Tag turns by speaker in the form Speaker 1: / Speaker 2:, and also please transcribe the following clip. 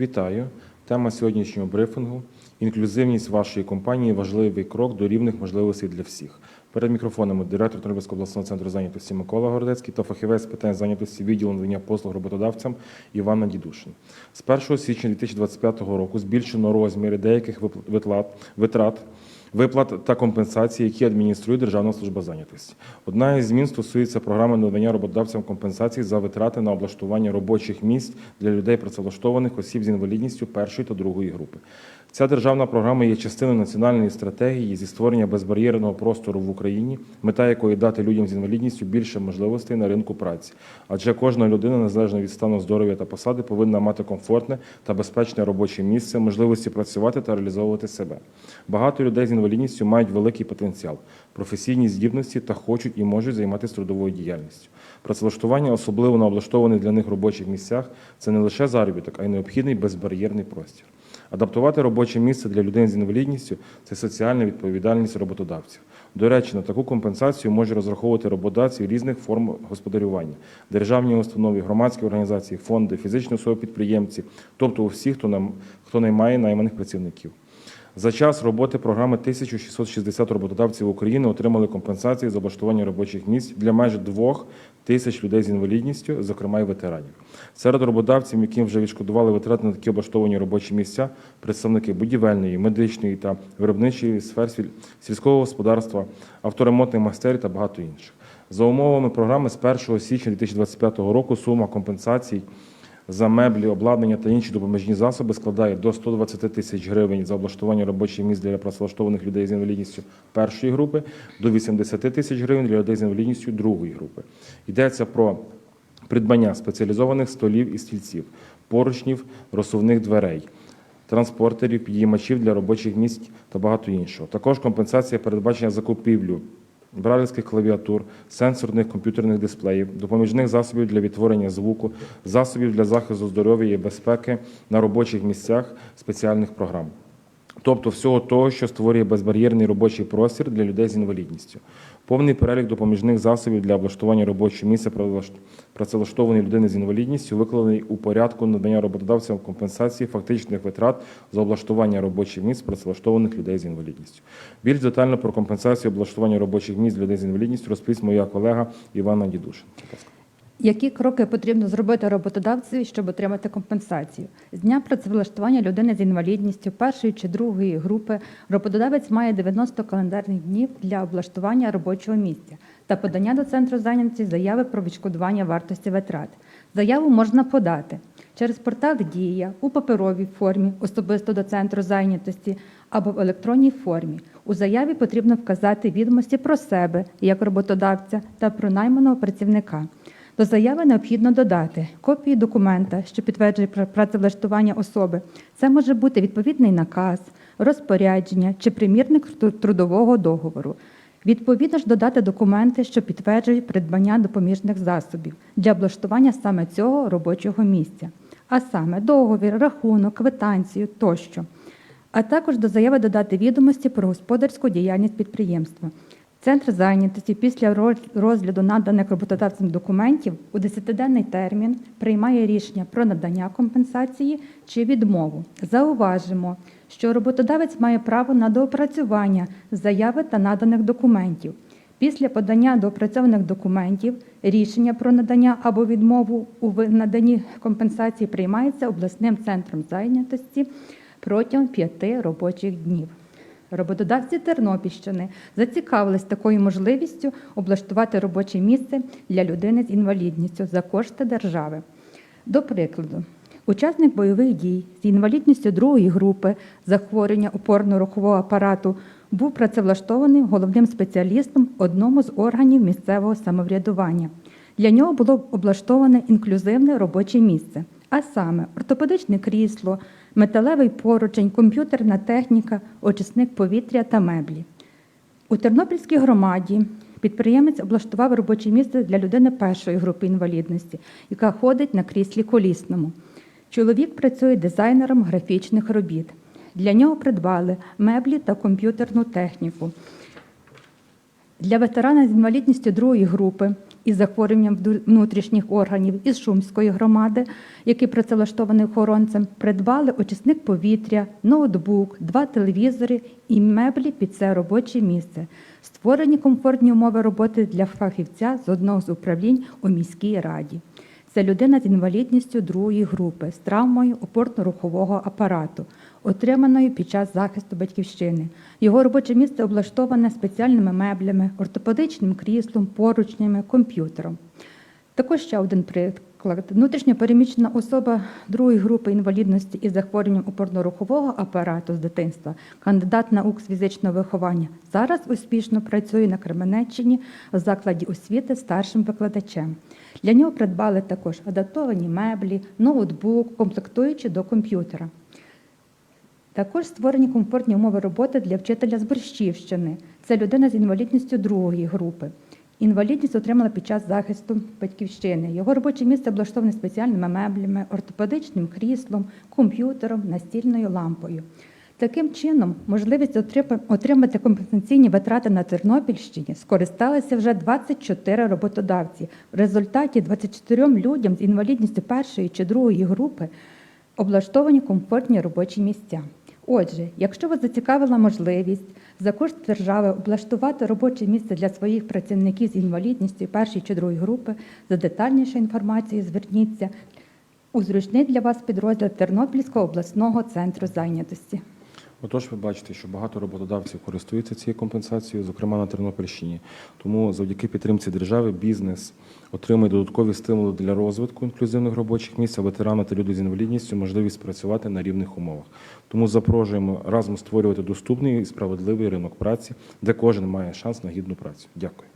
Speaker 1: Вітаю! Тема сьогоднішнього брифінгу інклюзивність вашої компанії важливий крок до рівних можливостей для всіх. Перед мікрофонами директор Тернопільського обласного центру зайнятості Микола Городецький та фахівець з питань зайнятості відділу надання послуг роботодавцям Івана Дідушин. З 1 січня 2025 року збільшено розміри деяких випл- виплат- витрат. Виплат та компенсації, які адмініструє Державна служба зайнятості. Одна із змін стосується програми надання роботодавцям компенсацій за витрати на облаштування робочих місць для людей працевлаштованих осіб з інвалідністю першої та другої групи. Ця державна програма є частиною національної стратегії зі створення безбар'єрного простору в Україні, мета якої дати людям з інвалідністю більше можливостей на ринку праці. Адже кожна людина, незалежно від стану здоров'я та посади, повинна мати комфортне та безпечне робоче місце, можливості працювати та реалізовувати себе. Багато людей з інвалідністю мають великий потенціал, професійні здібності та хочуть і можуть займатися трудовою діяльністю. Працевлаштування, особливо на облаштованих для них робочих місцях, це не лише заробіток, а й необхідний безбар'єрний простір. Адаптувати робоче місце для людей з інвалідністю це соціальна відповідальність роботодавців. До речі, на таку компенсацію може розраховувати роботодавців різних форм господарювання, державні установи, громадські організації, фонди, фізичні особи-підприємці, тобто усі, хто нам хто наймає найманих працівників. За час роботи програми 1660 роботодавців України отримали компенсації за облаштування робочих місць для майже двох тисяч людей з інвалідністю, зокрема й ветеранів. Серед роботодавців, яким вже відшкодували витрати на такі облаштовані робочі місця, представники будівельної, медичної та виробничої сфер сільського господарства, авторемонтних майстерів та багато інших. За умовами програми з 1 січня 2025 року сума компенсацій за меблі, обладнання та інші допоміжні засоби складає до 120 тисяч гривень за облаштування робочих місць для працевлаштованих людей з інвалідністю першої групи, до 80 тисяч гривень для людей з інвалідністю другої групи. Йдеться про придбання спеціалізованих столів і стільців, поручнів, розсувних дверей, транспортерів, підіймачів для робочих місць та багато іншого. Також компенсація передбачення закупівлю брайлівських клавіатур, сенсорних комп'ютерних дисплеїв, допоміжних засобів для відтворення звуку, засобів для захисту здоров'я і безпеки на робочих місцях спеціальних програм. Тобто всього того, що створює безбар'єрний робочий простір для людей з інвалідністю. Повний перелік допоміжних засобів для облаштування робочого місця працевлаш- працевлаштованої людини з інвалідністю викладений у порядку надання роботодавцям компенсації фактичних витрат за облаштування робочих місць працевлаштованих людей з інвалідністю. Більш детально про компенсацію облаштування робочих місць людей з інвалідністю розповість моя колега Івана Дідушин.
Speaker 2: Які кроки потрібно зробити роботодавцеві, щоб отримати компенсацію? З дня працевлаштування людини з інвалідністю першої чи другої групи роботодавець має 90 календарних днів для облаштування робочого місця та подання до центру зайнятості заяви про відшкодування вартості витрат. Заяву можна подати через портал Дія у паперовій формі, особисто до центру зайнятості або в електронній формі. У заяві потрібно вказати відомості про себе як роботодавця та про найманого працівника. До заяви необхідно додати копії документа, що підтверджує працевлаштування особи. Це може бути відповідний наказ, розпорядження чи примірник трудового договору. Відповідно ж додати документи, що підтверджують придбання допоміжних засобів для облаштування саме цього робочого місця, а саме договір, рахунок, квитанцію тощо. А також до заяви додати відомості про господарську діяльність підприємства. Центр зайнятості після розгляду наданих роботодавцем документів у 10-денний термін приймає рішення про надання компенсації чи відмову. Зауважимо, що роботодавець має право на доопрацювання заяви та наданих документів. Після подання доопрацьованих документів рішення про надання або відмову у наданні компенсації приймається обласним центром зайнятості протягом п'яти робочих днів. Роботодавці Тернопільщини зацікавились такою можливістю облаштувати робоче місце для людини з інвалідністю за кошти держави. До прикладу, учасник бойових дій з інвалідністю другої групи захворювання опорно-рухового апарату був працевлаштований головним спеціалістом одному з органів місцевого самоврядування. Для нього було облаштоване інклюзивне робоче місце, а саме ортопедичне крісло, металевий поручень, комп'ютерна техніка, очисник повітря та меблі. У Тернопільській громаді підприємець облаштував робоче місце для людини першої групи інвалідності, яка ходить на кріслі колісному. Чоловік працює дизайнером графічних робіт. Для нього придбали меблі та комп'ютерну техніку. Для ветерана з інвалідністю другої групи із захворюванням внутрішніх органів із Шумської громади, який працевлаштований охоронцем, придбали очисник повітря, ноутбук, два телевізори і меблі під це робоче місце. Створені комфортні умови роботи для фахівця з одного з управлінь у міській раді. Це людина з інвалідністю другої групи з травмою опорно-рухового апарату, отриманою під час захисту батьківщини. Його робоче місце облаштоване спеціальними меблями, ортопедичним кріслом, поручнями, комп'ютером. Також ще один. Внутрішньо переміщена особа другої групи інвалідності із захворюванням опорно-рухового апарату з дитинства, кандидат наук з фізичного виховання, зараз успішно працює на Кременеччині в закладі освіти старшим викладачем. Для нього придбали також адаптовані меблі, ноутбук, комплектуючі до комп'ютера. Також створені комфортні умови роботи для вчителя з Борщівщини. Це людина з інвалідністю другої групи. Інвалідність отримала під час захисту батьківщини. Його робоче місце облаштоване спеціальними меблями, ортопедичним кріслом, комп'ютером, настільною лампою. Таким чином, можливість отримати компенсаційні витрати на Тернопільщині скористалися вже 24 роботодавці. В результаті 24 людям з інвалідністю першої чи другої групи облаштовані комфортні робочі місця. Отже, якщо вас зацікавила можливість за кошт держави облаштувати робоче місце для своїх працівників з інвалідністю першої чи другої групи, за детальнішою інформацією зверніться у зручний для вас підрозділ Тернопільського обласного центру зайнятості.
Speaker 1: Отож, ви бачите, що багато роботодавців користуються цією компенсацією, зокрема на Тернопільщині. Тому завдяки підтримці держави бізнес отримує додаткові стимули для розвитку інклюзивних робочих місць, а ветерани та люди з інвалідністю можливість працювати на рівних умовах. Тому запрошуємо разом створювати доступний і справедливий ринок праці, де кожен має шанс на гідну працю. Дякую.